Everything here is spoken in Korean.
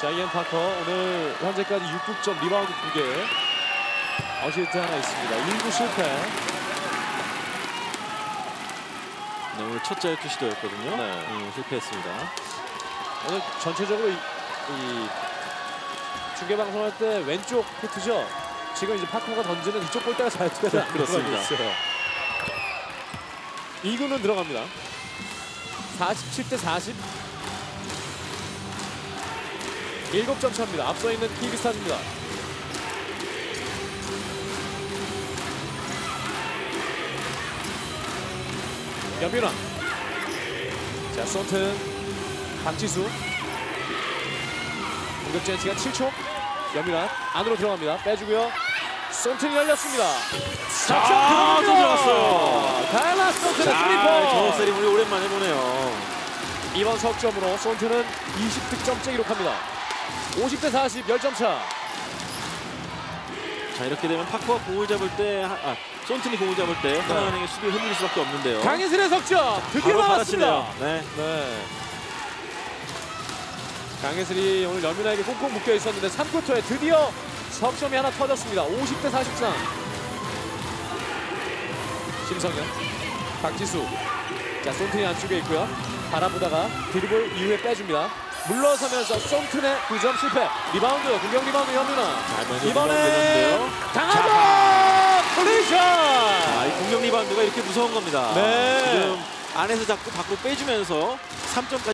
샤이언 파커 오늘 현재까지 6득점 리바운드 2개 어시스트 하나 있습니다. 1구 실패. 네, 오늘 첫 자유 투 시도였거든요. 네. 음, 실패했습니다. 오늘 전체적으로 이, 이 중계 방송할 때 왼쪽 코트죠. 지금 이제 파커가 던지는 이쪽 골대가 자유투가 잘 그렇습니다. 들어가고 있어요. 2구는 들어갑니다. 47대 40. 7점 차입니다. 앞서 있는 키비스타즈입니다. 연빈아. 자, 손튼 박지수. 공격 제한치가 7초. 연민아 안으로 들어갑니다. 빼주고요. 손튼이 열렸습니다. 자, 또 들어갔어요. 달라 손튼의 자, 스리퍼. 저 우리 오랜만에 보네요. 이번 석점으로 손튼은 20득점째 기록합니다. 50대 40 10점 차. 자, 이렇게 되면 파커가 공을 잡을 때, 하- 아, 손튼이 공을 잡을 때 하나은행의 수비가 흔들릴 수밖에 없는데요. 강희슬의 석점 드디어 바로 나왔습니다. 받아치네요. 네. 네. 강혜슬이 오늘 연민아에게 꽁꽁 묶여 있었는데 3쿼터에 드디어 석점이 하나 터졌습니다. 50대 43. 심성현, 박지수. 자, 손튼이 안쪽에 있고요. 바라보다가 드리블 이후에 빼줍니다. 물러서면서 손튼의 9점 실패. 리바운드, 공격 리바운드 현민아. 이번에. 강한번 콜리션. 아, 이 공격 리바운드가 이렇게 무서운 겁니다. 네. 지금 안에서 잡고 밖으로 빼주면서 3점까지